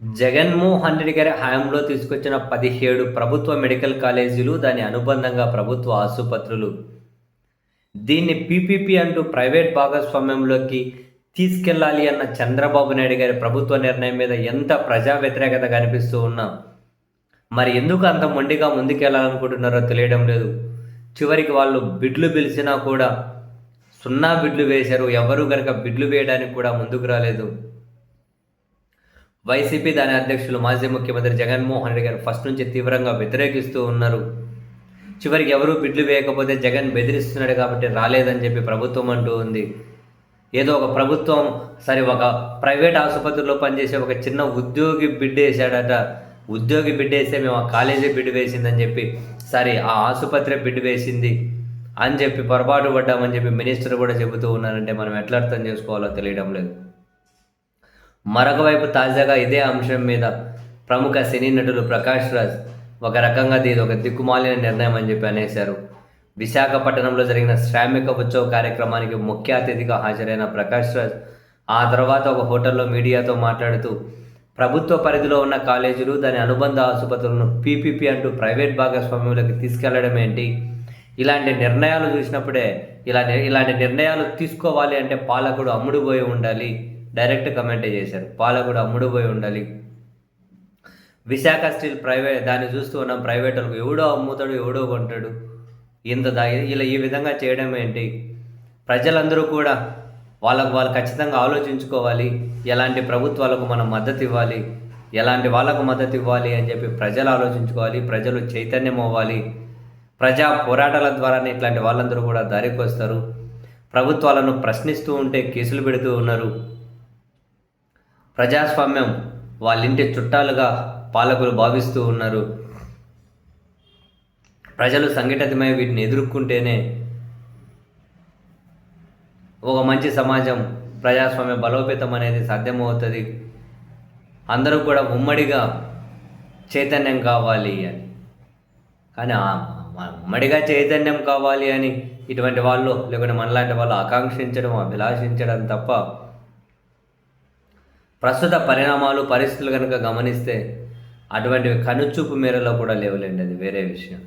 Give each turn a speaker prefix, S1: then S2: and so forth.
S1: జగన్మోహన్ రెడ్డి గారి హయాంలో తీసుకొచ్చిన పదిహేడు ప్రభుత్వ మెడికల్ కాలేజీలు దాని అనుబంధంగా ప్రభుత్వ ఆసుపత్రులు. దీన్ని పీపీపీ అంటూ ప్రైవేట్ భాగస్వామ్యంలోకి తీసుకెళ్ళాలి అన్న చంద్రబాబు నాయుడు గారి ప్రభుత్వ నిర్ణయం మీద ఎంత ప్రజా వ్యతిరేకత కనిపిస్తూ ఉన్నా మరి ఎందుకు అంత మొండిగా ముందుకెళ్ళాలనుకుంటున్నారో తెలియడం లేదు. చివరికి వాళ్ళు బిడ్లు పిలిచినా కూడా సున్నా బిడ్లు వేశారు. ఎవరు కనుక బిడ్లు వేయడానికి కూడా ముందుకు రాలేదు. వైసీపీ దాని అధ్యక్షులు మాజీ ముఖ్యమంత్రి జగన్మోహన్ రెడ్డి గారు ఫస్ట్ నుంచి తీవ్రంగా వ్యతిరేకిస్తూ ఉన్నారు. చివరికి ఎవరూ బిడ్లు వేయకపోతే జగన్ బెదిరిస్తున్నాడు కాబట్టి రాలేదని చెప్పి ప్రభుత్వం అంటూ ఉంది. ఏదో ఒక ప్రభుత్వం సరే ఒక ప్రైవేట్ ఆసుపత్రిలో పనిచేసే ఒక చిన్న ఉద్యోగి బిడ్డ వేసాడట ఉద్యోగి బిడ్డ వేస్తే మేము ఆ కాలేజీ బిడ్డ వేసిందని చెప్పి సరే ఆ ఆసుపత్రి బిడ్డ వేసింది అని చెప్పి పొరపాటు పడ్డామని చెప్పి మినిస్టర్ కూడా చెబుతూ ఉన్నారంటే మనం ఎట్లా అర్థం చేసుకోవాలో తెలియడం లేదు. మరొక వైపు తాజాగా ఇదే అంశం మీద ప్రముఖ సినీ నటులు ప్రకాష్ రాజ్ ఒక రకంగా ఇది ఒక దిక్కుమాలిన నిర్ణయం అని చెప్పి అనేశారు. విశాఖపట్నంలో జరిగిన శ్రామిక ఉత్సవ కార్యక్రమానికి ముఖ్య అతిథిగా హాజరైన ప్రకాష్ రాజ్ ఆ తర్వాత ఒక హోటల్లో మీడియాతో మాట్లాడుతూ ప్రభుత్వ పరిధిలో ఉన్న కాలేజీలు దాని అనుబంధ ఆసుపత్రులను పీపీపీ అంటూ ప్రైవేట్ భాగస్వామ్యంలోకి తీసుకెళ్ళడం ఏంటి? ఇలాంటి నిర్ణయాలు చూసినప్పుడే ఇలా ఇలాంటి నిర్ణయాలు తీసుకోవాలి అంటే పాలకుడు అమ్ముడుపోయి ఉండాలి. డైరెక్ట్ కమెంటే చేశారు. పాలకుడు అమ్ముడుపోయి ఉండాలి. విశాఖ స్టీల్ ప్రైవేట్ దాన్ని చూస్తూ ఉన్నాం ప్రైవేట్ వాళ్ళకు ఎవడో అమ్ముతాడు ఎవడో కొంటాడు. ఇంత దా ఇలా ఈ విధంగా చేయడం ఏంటి? ప్రజలందరూ కూడా వాళ్ళకు వాళ్ళు ఖచ్చితంగా ఆలోచించుకోవాలి. ఎలాంటి ప్రభుత్వాలకు మనం మద్దతు ఇవ్వాలి? ఎలాంటి వాళ్ళకు మద్దతు ఇవ్వాలి అని చెప్పి ప్రజలు ఆలోచించుకోవాలి. ప్రజలు చైతన్యం అవ్వాలి. ప్రజా పోరాటాల ద్వారానే ఇట్లాంటి వాళ్ళందరూ కూడా దారికి వస్తారు ప్రభుత్వాలను ప్రశ్నిస్తూ ఉంటే కేసులు పెడుతూ ఉన్నారు. ప్రజాస్వామ్యం వాళ్ళింటి చుట్టాలుగా పాలకులు భావిస్తూ ఉన్నారు. ప్రజలు సంఘటితమై వీటిని ఎదుర్కొంటేనే ఒక మంచి సమాజం ప్రజాస్వామ్య బలోపేతం అనేది సాధ్యమవుతుంది. అందరూ కూడా ఉమ్మడిగా చైతన్యం కావాలి అని. కానీ ఉమ్మడిగా చైతన్యం కావాలి అని ఇటువంటి వాళ్ళు లేకుంటే మనలాంటి వాళ్ళు ఆకాంక్షించడం అభిలాషించడం తప్ప ప్రస్తుత పరిణామాలు పరిస్థితులు కనుక గమనిస్తే అటువంటి కనుచూపు మేరలో కూడా లేవులేండి అది వేరే విషయం.